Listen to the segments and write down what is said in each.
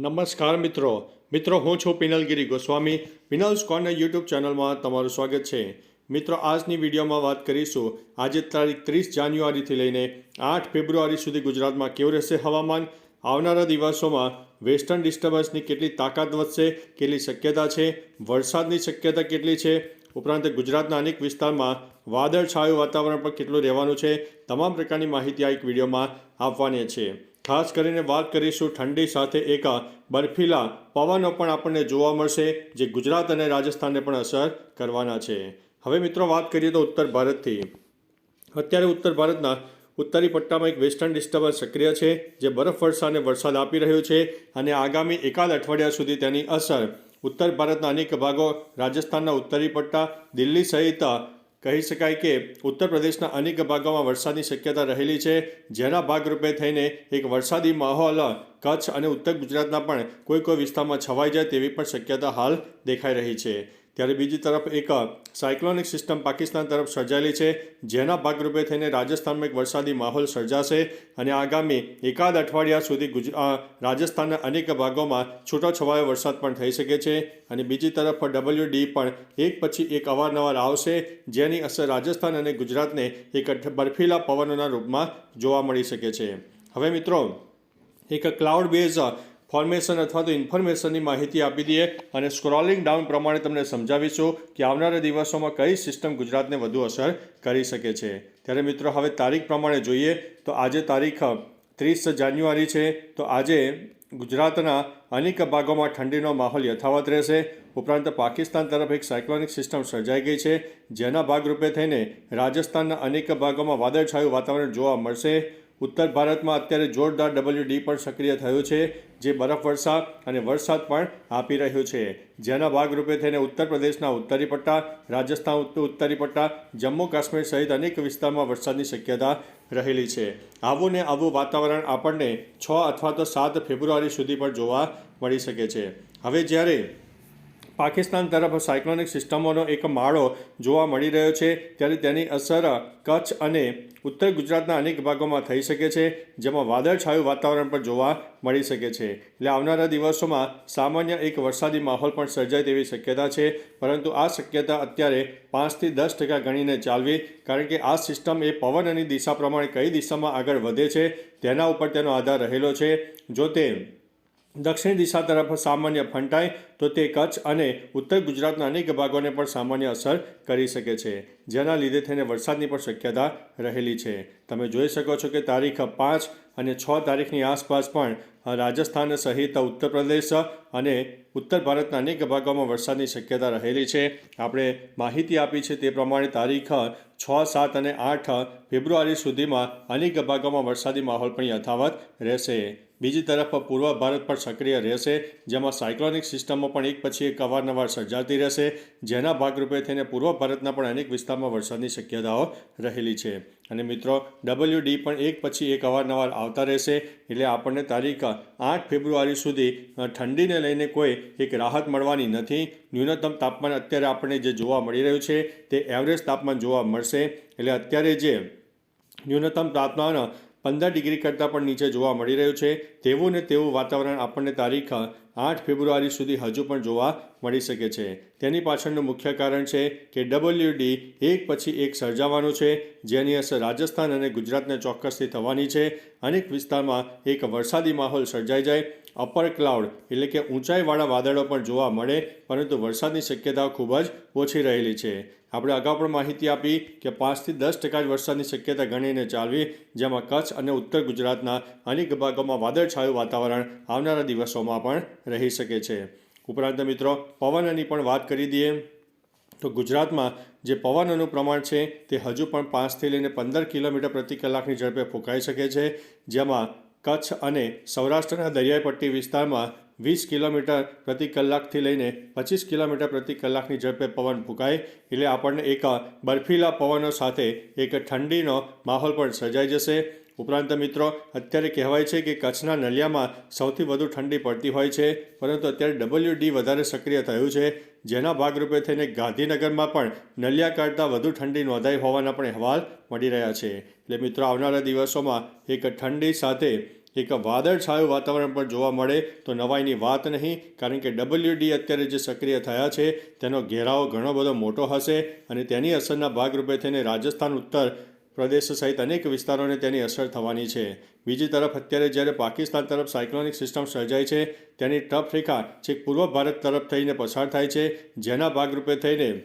નમસ્કાર મિત્રો. મિત્રો, હું છું પિનલગીરી ગોસ્વામી. પિનલ્સ કોર્નર યુટ્યુબ ચેનલમાં તમારું સ્વાગત છે. મિત્રો, આજની વિડીયોમાં વાત કરીશું. આજે તારીખ ત્રીસ જાન્યુઆરીથી લઈને આઠ ફેબ્રુઆરી સુધી ગુજરાતમાં કેવું રહેશે હવામાન? આવનારા દિવસોમાં વેસ્ટર્ન ડિસ્ટર્બન્સની કેટલી તાકાત વધશે? કેટલી શક્યતા છે? વરસાદની શક્યતા કેટલી છે? ઉપરાંત ગુજરાતના અનેક વિસ્તારમાં વાદળછાયું વાતાવરણ પણ કેટલું રહેવાનું છે? તમામ પ્રકારની માહિતી આ એક વિડીયોમાં આપવાની છે. ખાસ કરીને વાત કરીશું ઠંડી સાથે એક બર્ફીલા પવનો પણ આપણને જોવા મળશે, જે ગુજરાત અને રાજસ્થાનને પણ અસર કરવાના છે. હવે મિત્રો વાત કરીએ તો ઉત્તર ભારતથી. અત્યારે ઉત્તર ભારતના ઉત્તરી પટ્ટામાં એક વેસ્ટર્ન ડિસ્ટર્બન્સ સક્રિય છે, જે બરફવર્ષા અને વરસાદ આપી રહ્યો છે અને આગામી એકાદ અઠવાડિયા સુધી તેની અસર ઉત્તર ભારતના અનેક ભાગો, રાજસ્થાનના ઉત્તરી પટ્ટા, દિલ્હી સહિત કહી શકાય કે ઉત્તર પ્રદેશના અનેક ભાગોમાં વરસાદની શક્યતા રહેલી છે. જેના ભાગરૂપે થઈને એક વરસાદી માહોલ, કચ્છ અને ઉત્તર ગુજરાતના પણ કોઈ કોઈ વિસ્તારમાં છવાઈ જાય તેવી પણ શક્યતા હાલ દેખાઈ રહી છે. ત્યારે બીજી તરફ એક સાયક્લોનિક સિસ્ટમ પાકિસ્તાન તરફ સર્જાયેલી છે, જેના ભાગરૂપે થઈને રાજસ્થાનમાં એક વરસાદી માહોલ સર્જાશે અને આગામી એકાદ અઠવાડિયા સુધી ગુજ રાજસ્થાનના અનેક ભાગોમાં છૂટોછવાયો વરસાદ પણ થઈ શકે છે અને બીજી તરફ ડબલ્યુ ડી પણ એક પછી એક અવારનવાર આવશે, જેની અસર રાજસ્થાન અને ગુજરાતને એક બર્ફીલા પવનોના રૂપમાં જોવા મળી શકે છે. હવે મિત્રો, એક ક્લાઉડ બેઝ ફોર્મેશન અથવા તો ઇન્ફોર્મેશનની માહિતી આપી દઈએ અને સ્ક્રોલિંગ ડાઉન પ્રમાણે તમને સમજાવીશું કે આવનારા દિવસોમાં કઈ સિસ્ટમ ગુજરાતને વધુ અસર કરી શકે છે. ત્યારે મિત્રો, હવે તારીખ પ્રમાણે જોઈએ તો આજે તારીખ ત્રીસ જાન્યુઆરી છે. તો આજે ગુજરાતના અનેક ભાગોમાં ઠંડીનો માહોલ યથાવત રહેશે. ઉપરાંત પાકિસ્તાન તરફ એક સાયક્લોનિક સિસ્ટમ સર્જાઈ ગઈ છે, જેના ભાગરૂપે થઈને રાજસ્થાનના અનેક ભાગોમાં વાદળછાયું વાતાવરણ જોવા મળશે. ઉત્તર ભારતમાં અત્યારે જોરદાર ડબલ્યુ ડી પણ સક્રિય થયું છે, જે બરફવર્ષા અને વરસાદ પણ આપી રહ્યો છે. જેના ભાગરૂપે થઈને ઉત્તર પ્રદેશના ઉત્તરી પટ્ટા, રાજસ્થાન ઉત્તરી પટ્ટા, જમ્મુ કાશ્મીર સહિત અનેક વિસ્તારમાં વરસાદની શક્યતા રહેલી છે. આવું ને આવું વાતાવરણ આપણને છ અથવા તો સાત ફેબ્રુઆરી સુધી પણ જોવા મળી શકે છે. હવે જ્યારે પાકિસ્તાન તરફ સાયક્લોનિક સિસ્ટમોનો એક માળો જોવા મળી રહ્યો છે, ત્યારે તેની અસર કચ્છ અને ઉત્તર ગુજરાતના અનેક ભાગોમાં થઈ શકે છે, જેમાં વાદળછાયું વાતાવરણ પણ જોવા મળી શકે છે. એટલે આવનારા દિવસોમાં સામાન્ય એક વરસાદી માહોલ પણ સર્જાય તેવી શક્યતા છે, પરંતુ આ શક્યતા અત્યારે પાંચથી દસ ટકા ગણીને ચાલવી, કારણ કે આ સિસ્ટમ એ પવન અને દિશા પ્રમાણે કઈ દિશામાં આગળ વધે છે, તેના ઉપર તેનો આધાર રહેલો છે. જો તે દક્ષિણ દિશા તરફ સામાન્ય ફંટાય તો તે કચ્છ અને ઉત્તર ગુજરાતના અનેક ભાગોને પણ સામાન્ય અસર કરી શકે છે, જેના લીધે થઈને વરસાદની પણ શક્યતા રહેલી છે. તમે જોઈ શકો છો કે તારીખ પાંચ અને છ તારીખની આસપાસ પણ રાજસ્થાન સહિત ઉત્તર પ્રદેશ અને ઉત્તર ભારતના અનેક ભાગોમાં વરસાદની શક્યતા રહેલી છે. આપણે માહિતી આપી છે તે પ્રમાણે તારીખ છ, સાત અને આઠ ફેબ્રુઆરી સુધીમાં અનેક ભાગોમાં વરસાદી માહોલ પણ યથાવત રહેશે. બીજી તરફ પૂર્વ ભારત પણ સક્રિય રહેશે, જેમાં સાયક્લોનિક સિસ્ટમો પણ એક પછી એક અવારનવાર સર્જાતી રહેશે, જેના ભાગરૂપે થઈને પૂર્વ ભારતના પણ અનેક વિસ્તારમાં વરસાદની શક્યતાઓ રહેલી છે. અને મિત્રો ડબલ્યુ ડી પણ એક પછી એક અવારનવાર આવતા રહેશે, એટલે આપણને તારીખ આઠ ફેબ્રુઆરી સુધી ઠંડીને લઈને કોઈ એક રાહત મળવાની નથી. ન્યૂનતમ તાપમાન અત્યારે આપણને જે જોવા મળી રહ્યું છે, તે એવરેજ તાપમાન જોવા મળશે. એટલે અત્યારે જે ન્યૂનતમ તાપમાન પંદર ડિગ્રી કરતાં પણ નીચે જોવા મળી રહ્યું છે. તેવું ને તેવું વાતાવરણ આપણને તારીખ આઠ ફેબ્રુઆરી સુધી હજુ પણ જોવા મળી શકે છે. તેની પાછળનું મુખ્ય કારણ છે કે ડબલ્યુડી એક પછી એક સર્જાવાનું છે, જેની અસર રાજસ્થાન અને ગુજરાતને ચોક્કસથી થવાની છે. અનેક વિસ્તારમાં એક વરસાદી માહોલ સર્જાઈ જાય અપર ક્લાઉડ, એટલે કે ઊંચાઈવાળા વાદળો પણ જોવા મળે, પરંતુ વરસાદની શક્યતાઓ ખૂબ જ ઓછી રહેલી છે. આપણે અગાઉ પણ માહિતી આપી કે પાંચથી દસ ટકા જ વરસાદની શક્યતા ગણીને ચાલવી, જેમાં કચ્છ અને ઉત્તર ગુજરાતના અનેક ભાગોમાં વાદળછાયું વાતાવરણ આવનારા દિવસોમાં પણ રહી શકે છે. ઉપરાંત મિત્રો, પવનની પણ વાત કરી દઈએ, તો ગુજરાતમાં જે પવનનું પ્રમાણ છે, તે હજુ પણ પાંચથી લઈને પંદર કિલોમીટર પ્રતિ કલાકની ઝડપે ફૂંકાઈ શકે છે, જેમાં કચ્છ અને સૌરાષ્ટ્રના દરિયાઈ પટ્ટી વિસ્તારમાં વીસ કિલોમીટર પ્રતિ કલાકથી લઈને પચીસ કિલોમીટર પ્રતિ કલાકની ઝડપે પવન ફૂંકાય. એટલે આપણને એક બર્ફીલા પવનો સાથે એક ઠંડીનો માહોલ પણ સર્જાઈ જશે. ઉપરાંત મિત્રો, અત્યારે કહેવાય છે કે કચ્છના નલિયામાં સૌથી વધુ ઠંડી પડતી હોય છે. પરંતુ અત્યારે ડબલ્યુ ડી વધારે સક્રિય થયું છે. જેના ભાગરૂપે થઈને ગાંધીનગરમાં પણ નલિયા કાઢતા વધુ ઠંડી નોંધાઈ હોવાના પણ અહેવાલ મળી રહ્યા છે. એટલે મિત્રો, આવનારા દિવસોમાં એક ઠંડી સાથે એક વાદળછાયું વાતાવરણ પણ જોવા મળે તો નવાઈની વાત નહીં, કારણ કે ડબલ્યુડી અત્યારે જે સક્રિય થયા છે, તેનો ઘેરાવો ઘણો બધો મોટો હશે અને તેની અસરના ભાગરૂપે થઈને રાજસ્થાન ઉત્તર પ્રદેશ સહિત અનેક વિસ્તારોને તેની અસર થવાની છે. બીજી તરફ, અત્યારે જ્યારે પાકિસ્તાન તરફ સાયક્લોનિક સિસ્ટમ સર્જાય છે, તેની ટફ રેખા છેક પૂર્વ ભારત તરફ થઈને પસાર થાય છે, જેના ભાગરૂપે થઈને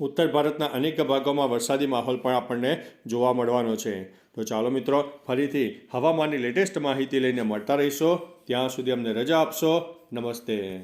ઉત્તર ભારતના અનેક ભાગોમાં વરસાદી માહોલ પણ આપણને જોવા મળવાનો છે. તો ચાલો મિત્રો, ફરીથી હવામાનની લેટેસ્ટ માહિતી લઈને મળતા રહીશો. ત્યાં સુધી અમને રજા આપશો. નમસ્તે.